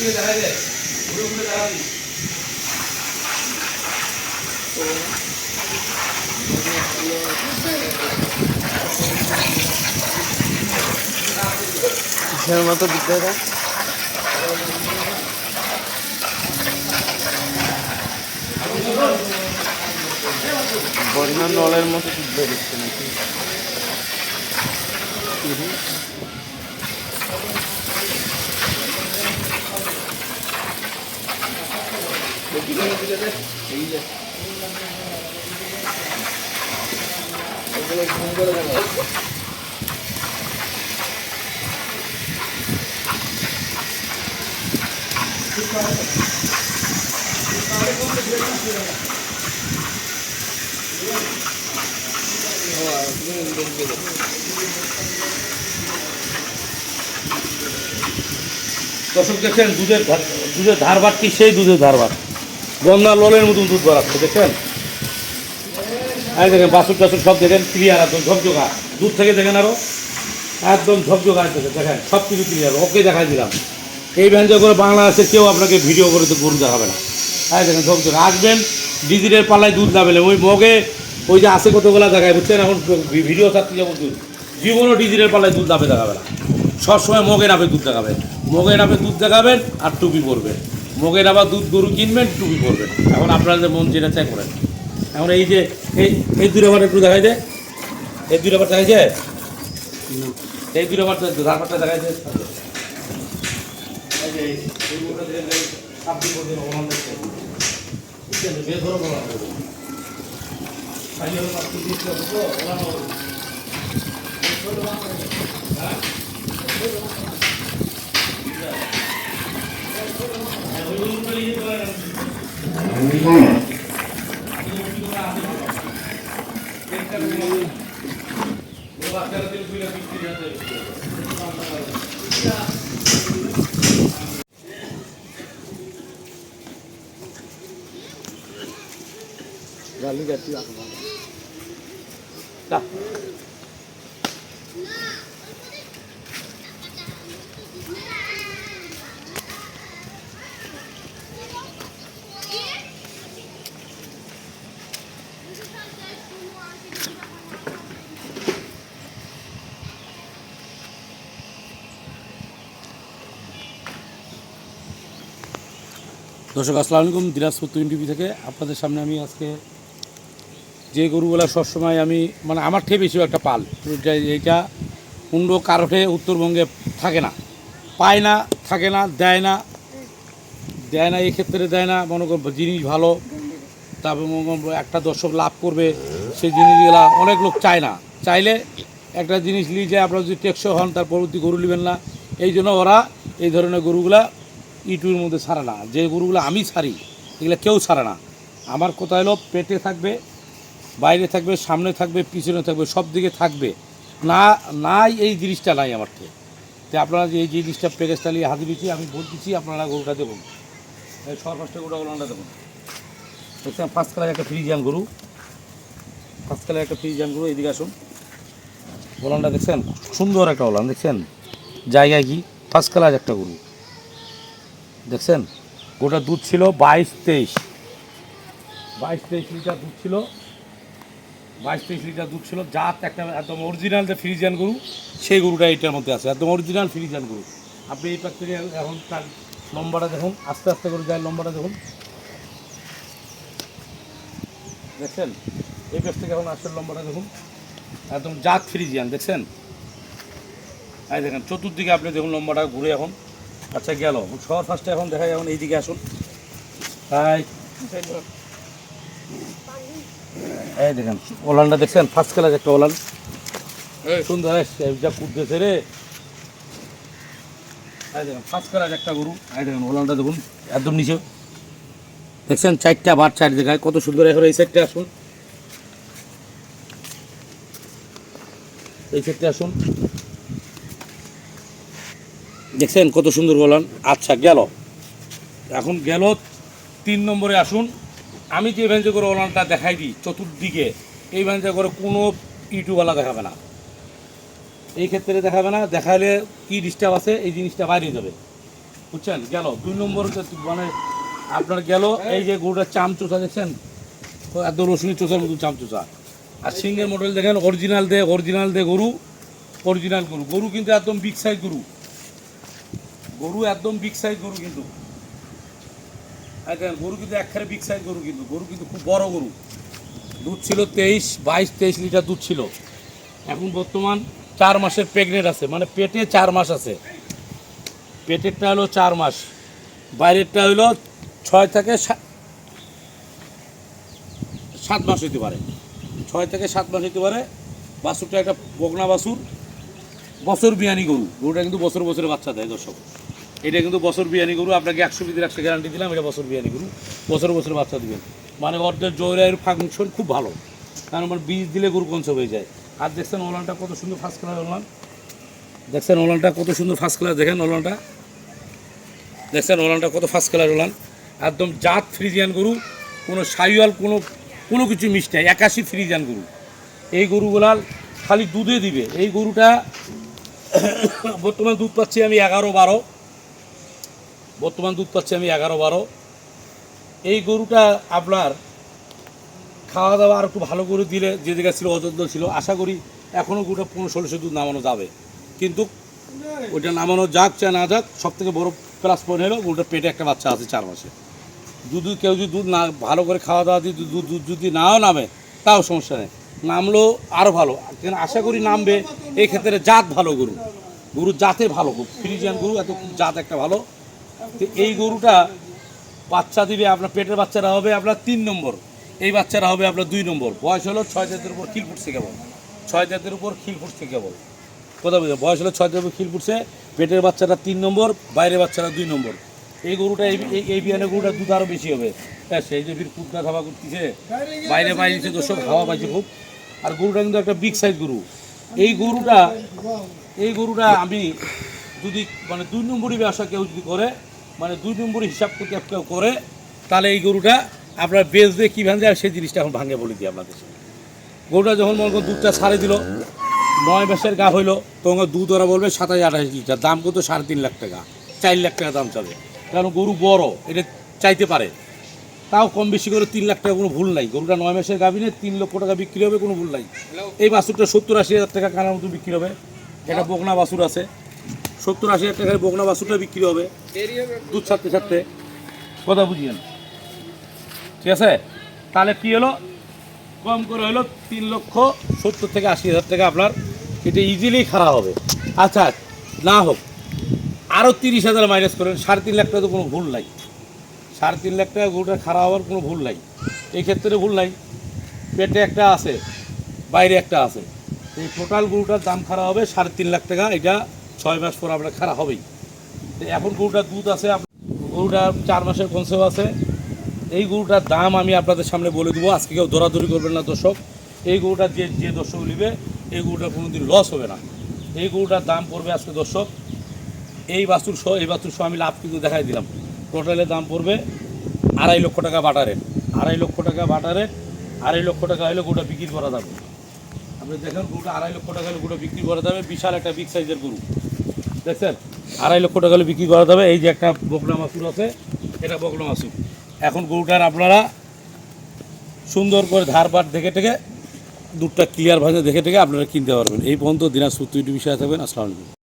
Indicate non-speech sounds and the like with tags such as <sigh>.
দিকে দেখা যায় ঘুরে ঘুরে মতো বিদ্যাটা বন্যা নলের মতো বিদ্যা দিচ্ছে নাকি? দর্শক দেখছেন দুধের ধার- দুধের ধার বাড়তি সেই দুধের ধার বাট গঙ্গা ললের মতন দুধ বাড়াচ্ছে, দেখছেন? এই দেখেন, বাসুর টাসুর সব দেখেন ক্লিয়ার একদম ঝকঝকা। দুধ থেকে দেখেন আরও? একদম ঝকঝকা আসতেছে দেখেন সব কিছু ক্লিয়ার ওকে দেখাই দিলাম। এই ভ্যানজা করে বাংলাদেশে কেউ আপনাকে ভিডিও করে তো গরু দেখাবে না। হ্যাঁ দেখেন, ঝকঝকা। আসবেন, ডিজিটের পাল্লায় দুধ না পেলে ওই মগে, ওই যে আসে কতগুলা দেখায়, বুঝছেন? এখন ভিডিও থাকতে যেমন দুধ। জীবনও ডিজিটের পাল্লায় দুধ নামে দেখাবে না। সবসময় মগে নামে দুধ দেখাবেন মগে নামে দুধ দেখাবেন আর টুপি পরবেন। মগে আবার দুধ গরু কিনবেন টুপি পরবেন। এখন আপনাদের মন যেটা চাই করেন। এখন এই যে এই এই দুটো আবার একটু দেখাই দে। এই দুটো আবার দেখাই যায় এই দুটো আবার ধারপাটটা দেখাই যায় এই যে এই গরুটা দেখেন, এই সাপটি করে ওমান দেখছে। বুঝছেন তো? বেধরো ওমান করবে। খালি হলো মাত্র বিশ টাকা তো, ওমান করবে। হ্যাঁ? হ্যাঁ, ওই গরুটা নিয়ে যেতে পারেন। গালি গাছি রাখবা দর্শক, আসসালামু আলাইকুম, দিনাজপুর টুইন টিভি থেকে। আপনাদের সামনে আমি আজকে যে গরুগুলা সবসময় আমি মানে আমার থেকে বেশি একটা পাল। এইটা অন্য কারোটে উত্তরবঙ্গে থাকে না। পায় না, থাকে না, দেয় না। দেয় না, এই ক্ষেত্রে দেয় না। মনে কর জিনিস ভালো। তারপর একটা দর্শক লাভ করবে, সেই জিনিসগুলা অনেক লোক চায় না। চাইলে একটা জিনিস নিয়ে যায়, আপনারা যদি টেকসই হন, তার পরবর্তী গরু নেবেন না। এই জন্য ওরা এই ধরনের গরুগুলা ইটুর মধ্যে ছাড়ে না। যে গরুগুলো আমি ছাড়ি, এগুলো কেউ ছাড়ে না। আমার কোথায় হলো, পেটে থাকবে, বাইরে থাকবে, সামনে থাকবে, পিছনে থাকবে, সব দিকে থাকবে। না, নাই এই জিনিসটা নাই আমার থেকে। তো আপনারা যে এই জিনিসটা প্যাকেজটা নিয়ে হাতে দিচ্ছি আমি বলতেছি আপনারা গরুটা এই সর্বষ্ট গরুটা ওলানটা দেখুন। দেখছেন, ফার্স্ট কালার একটা ফ্রিজিয়ান গরু। ফার্স্ট কালার একটা ফ্রিজিয়ান গরু, এদিকে আসুন। ওলানটা দেখছেন? সুন্দর একটা ওলান দেখছেন? জায়গায় কি? ফার্স্ট কালার একটা গরু। দেখছেন? গোটা দুধ ছিল বাইশ তেইশ। বাইশ তেইশ লিটার দুধ ছিল। বাইশ তেইশ লিটার দুধ ছিল। জাত একটা একদম অরিজিনাল যে ফ্রিজিয়ান গরু, সেই গরুটা এটার মধ্যে আছে। একদম অরিজিনাল ফ্রিজিয়ান গরু। আপনি এই থেকে এখন তার লম্বাটা দেখুন, আস্তে আস্তে করে যায় লম্বাটা দেখুন। দেখছেন? এই পাশ থেকে এখন আসল লম্বাটা দেখুন। একদম জাত ফ্রিজিয়ান দেখছেন? এই দেখেন, চতুর্দিকে আপনি দেখুন লম্বাটা ঘুরে এখন। আচ্ছা গেল। সবার ফার্স্টে এখন দেখা এখন এইদিকে আসুন। তাই এই দেখেন ওলানটা দেখছেন? ফার্স্ট ক্লাস একটা ওলান। সুন্দর যা কুদতেছে রে। এই দেখেন ফার্স্ট ক্লাস একটা গরু। এই দেখেন ওলানটা দেখুন একদম নিচে। দেখছেন? চারটা বার চার জায়গায় কত সুন্দর এখন এই সাইডটা আসুন। এই সাইডটা আসুন। দেখছেন কত সুন্দর বলান। আচ্ছা গেল। এখন গেল তিন নম্বরে আসুন। আমি যে ভ্যানজে করে ওলানটা দেখাই দিই চতুর্দিকে, এই ভ্যানজে করে কোনো ইউটিউবওয়ালা দেখাবে না। এই ক্ষেত্রে দেখাবে না দেখালে কি ডিস্টার্ব আছে, এই জিনিসটা বাইরে যাবে। বুঝছেন? গেল। দুই নম্বর মানে আপনার গেল এই যে গরুটার চামচোচা, দেখছেন? এত রসুনি চোষার মতো চামচোচা। আর সিংহের মডেল দেখেন অরিজিনাল দে অরিজিনাল দে গরু অরিজিনাল গরু। গরু কিন্তু একদম বিগ সাইজ গরু। গরু একদম বিগ সাইজ গরু কিন্তু। গরু কিন্তু একখানে বিগ সাইজ গরু কিন্তু। গরু কিন্তু খুব বড় গরু। দুধ ছিল তেইশ, বাইশ, তেইশ লিটার দুধ ছিল। এখন বর্তমান চার মাসের প্রেগনেন্ট আছে। মানে পেটে চার মাস আছে। পেটেরটা হলো চার মাস। বাইরেরটা হলো ছয় থেকে সাত মাস হইতে পারে। ছয় থেকে সাত মাস হইতে পারে। বাসুরটা একটা বগনা বাছুর। বছর বিয়ানি গরু। গরুটা কিন্তু বছর বছরে বাচ্চা দেয় দর্শক। এটা কিন্তু বছর বিয়ানি গরু, আপনাকে একশো বিধির একশো গ্যারান্টি দিলাম, এটা বছর বিয়ানি গরু। বছর বছর বাচ্চা দিবেন। মানে অর্ধেক জয়ের ফাংশন খুব ভালো। কারণ আমার বীজ দিলে গরু কনসে হয়ে যায়। আর দেখছেন ওলানটা কত সুন্দর ফার্স্ট কালার ওলান। দেখছেন ওলানটা কত সুন্দর ফার্স্ট কালার দেখেন ওলানটা। দেখছেন ওলানটা কত ফার্স্ট কালার ওলান। একদম জাত ফ্রিজিয়ান গরু, কোনো সাইওয়াল, কোনো কোনো কিছু মিষ্টি একাশি ফ্রিজিয়ান গরু। এই গরুগুলাল খালি দুধে দিবে। এই গরুটা <coughs> বর্তমান দুধ পাচ্ছি আমি এগারো বারো। বর্তমান দুধ পাচ্ছি আমি এগারো বারো। এই গরুটা আপনার খাওয়া দাওয়া আর একটু ভালো করে দিলে যে জায়গা ছিল, অযত্ন ছিল, আশা করি এখনও গরুটা পনেরো ষোলোশো দুধ নামানো যাবে। কিন্তু ওইটা নামানো যাক চা না যাক সব থেকে বড় প্লাস পয়েন্ট হলো গরুটার পেটে একটা বাচ্চা আছে চার মাসে। যদি কেউ যদি দুধ না ভালো করে খাওয়া দাওয়া দিয়ে দুধ দুধ যদি নাও নামে, তাও সমস্যা নেই। নামলো আরও ভালো। কিন্তু আশা করি নামবে এই ক্ষেত্রে জাত ভালো গরু। গরুর জাতে ভালো, ফ্রিজিয়ান গরু এত জাত একটা ভালো। তো এই গরুটা বাচ্চা দিবে, আপনার পেটের বাচ্চারা হবে আপনার তিন নম্বর। এই বাচ্চারা হবে আপনার দুই নম্বর। বয়স হলো ছয় জাতের উপর খিল ফুটছে কেবল। ছয় জাতের উপর খিল ফুটছে কেবল। কথা বুঝে বয়স হলো ছয় জাতের উপর খিল ফুটছে, পেটের বাচ্চাটা তিন নম্বর, বাইরের বাচ্চারা দুই নম্বর। এই গরুটা, এই, এই- বিয়ানের গরুটার দুধ আরও বেশি হবে। হ্যাঁ সেই যে বীর কুদনা ধাবা করতেছে, বাইরে বাইরে তো সব হাওয়া পাইছে খুব। আর গরুটা কিন্তু একটা বিগ সাইজ গরু। এই গরুটা এই গরুটা আমি যদি মানে দুই নম্বরই ব্যবসা কেউ যদি করে মানে দুই নম্বরই হিসাব করতে কেউ করে, তাহলে এই গরুটা আপনার বেচ দিয়ে কী ভাঙে, আর সেই জিনিসটা এখন ভাঙে বলে দিই আপনাদের গরুটা যখন মনে করুন দুধটা ছাড়ে দিল, নয় মাসের গা হইল, তখন দুধ ওরা বলবে সাতাশ আঠাশ লিটার, দাম কত? সাড়ে তিন লাখ টাকা, চার লাখ টাকা দাম চাবে কারণ গরু বড়, এটা চাইতে পারে। তাও কম বেশি করে তিন লাখ টাকা কোনো ভুল নাই। গরুটা নয় মাসের গাভিনে তিন লক্ষ টাকা বিক্রি হবে, কোনো ভুল নাই। এই বাছুরটা সত্তর আশি হাজার টাকা কানার মতো বিক্রি হবে। এটা বকনা বাছুর আছে সত্তর আশি হাজার টাকার বকনা বাছুরটা বিক্রি হবে। দুধ ছাড়তে ছাড়তে। কথা বুঝিয়েন। ঠিক আছে? তাহলে কি হলো? কম করে হলো তিন লক্ষ সত্তর থেকে আশি হাজার টাকা আপনার। এটা ইজিলি খারাপ হবে। আচ্ছা না হোক। আরও তিরিশ হাজার মাইনাস করেন। সাড়ে তিন লাখ টাকা তো কোনো ভুল নাই। সাড়ে তিন লাখ টাকা গরুটা খারাপ হওয়ার কোনো ভুল নাই। এই ক্ষেত্রে ভুল নাই। পেটে একটা আছে, বাইরে একটা আছে। এই টোটাল গরুটার দাম খারাপ হবে সাড়ে তিন লাখ টাকা। এটা ছয় মাস পর আপনার খারাপ হবেই। এখন গরুটার দুধ আছে গরুটা চার মাসের কনসেপ্ট আছে। এই গরুটার দাম আমি আপনাদের সামনে বলে দেবো, আজকে কেউ দৌড়াদৌড়ি করবেন না দর্শক। এই গরুটা যে যে দর্শক নেবে, এই গরুটা কোনোদিন লস হবে না। এই গরুটার দাম পড়বে আজকে দর্শক, এই বাস্তুর সহ, এই বাছুর সহ আমি লাভ কিন্তু দেখাই দিলাম। টোটালের দাম পড়বে আড়াই লক্ষ টাকা বাটারে আড়াই লক্ষ টাকা বাটারে আড়াই লক্ষ টাকা হলে গোটা বিক্রি করা যাবে। আপনি দেখেন গরুটা আড়াই লক্ষ টাকা হলে গোটা বিক্রি করা যাবে, বিশাল একটা বিগ সাইজের গরু। দেখছেন? আড়াই লক্ষ টাকা বিক্রি করা যাবে। এই যে একটা বকলা মাসুর আছে, এটা বকলা মাসুর। এখন গরুটার আপনারা সুন্দর করে ধার পাট দেখে টেকে, দুধটা ক্লিয়ার ভাজে দেখে টেকে আপনারা কিনতে পারবেন। এই পর্যন্ত দিনাজপুর ইউটিউব বিষয়ে থাকবেন। আসসালামু আলাইকুম।